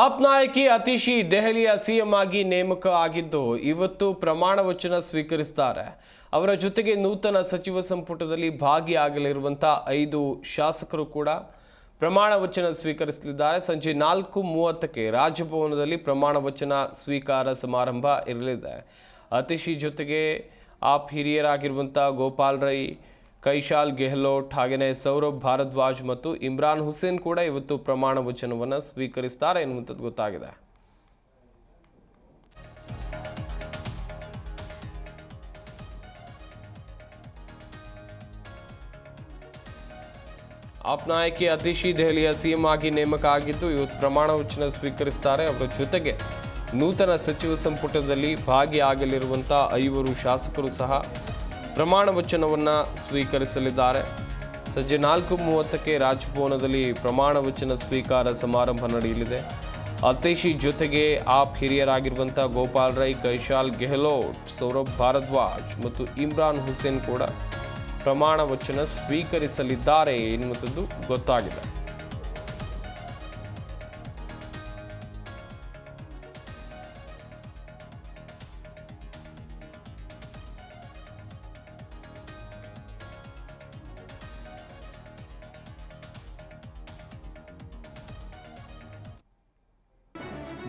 App ನಾಯಕಿ ಅತಿಶಿ ದೆಹಲಿಯ CM ಆಗಿ ನೇಮಕ ಆಗಿದ್ದು ಇವತ್ತು ಪ್ರಮಾಣ ವಚನ ಸ್ವೀಕರಿಸುತ್ತಾರೆ ಅವರ ಜೊತೆಗೆ ನೂತನ ಸಚಿವ ಸಂಪುಟದಲ್ಲಿ ಭಾಗಿಯಾಗಲಿರುವಂತಹ ಐದು ಶಾಸಕರು ಕೂಡ ಪ್ರಮಾಣ ವಚನ ಸ್ವೀಕರಿಸಲಿದ್ದಾರೆ. ಸಂಜೆ ನಾಲ್ಕು ಮೂವತ್ತಕ್ಕೆ ರಾಜಭವನದಲ್ಲಿ ಪ್ರಮಾಣ ವಚನ ಸ್ವೀಕಾರ ಸಮಾರಂಭ ಇರಲಿದೆ. ಅತಿಶಿ ಜೊತೆಗೆ ಆಪ್ ಹಿರಿಯರಾಗಿರುವಂಥ ಗೋಪಾಲ್ ರೈ ಕೈಶಾಲ್ ಗೆಹ್ಲೋಟ್ ಹಾಗೆಯೇ ಸೌರಭ್ ಭಾರದ್ವಾಜ್ ಮತ್ತು ಇಮ್ರಾನ್ ಹುಸೇನ್ ಕೂಡ ಇವತ್ತು ಪ್ರಮಾಣ ವಚನವನ್ನು ಸ್ವೀಕರಿಸ್ತಾರೆ ಎನ್ನುವಂಥದ್ದು ಗೊತ್ತಾಗಿದೆ. ಆಪ್ ಅತಿಶಿ ದೆಹಲಿಯ ಸಿಎಂ ಆಗಿ ನೇಮಕ ಆಗಿದ್ದು ಇವತ್ತು ಪ್ರಮಾಣ ವಚನ ಸ್ವೀಕರಿಸ್ತಾರೆ. ಅವರ ಜೊತೆಗೆ ನೂತನ ಸಚಿವ ಸಂಪುಟದಲ್ಲಿ ಭಾಗಿಯಾಗಲಿರುವಂಥ ಐವರು ಶಾಸಕರು ಸಹ ಪ್ರಮಾಣ ವಚನವನ್ನು ಸ್ವೀಕರಿಸಲಿದ್ದಾರೆ. ಸಂಜೆ ನಾಲ್ಕು ಮೂವತ್ತಕ್ಕೆ ರಾಜಭವನದಲ್ಲಿ ಪ್ರಮಾಣ ವಚನ ಸ್ವೀಕಾರ ಸಮಾರಂಭ ನಡೆಯಲಿದೆ. ಅತೇಶಿ ಜೊತೆಗೆ ಆಪ್ ಹಿರಿಯರಾಗಿರುವಂಥ ಗೋಪಾಲ್ ರೈ ಕೈಶಾಲ್ ಗೆಹ್ಲೋಟ್, ಸೌರಭ್ ಭಾರದ್ವಾಜ್ ಮತ್ತು ಇಮ್ರಾನ್ ಹುಸೇನ್ ಕೂಡ ಪ್ರಮಾಣ ವಚನ ಸ್ವೀಕರಿಸಲಿದ್ದಾರೆ ಎನ್ನುವಂಥದ್ದು ಗೊತ್ತಾಗಿದೆ.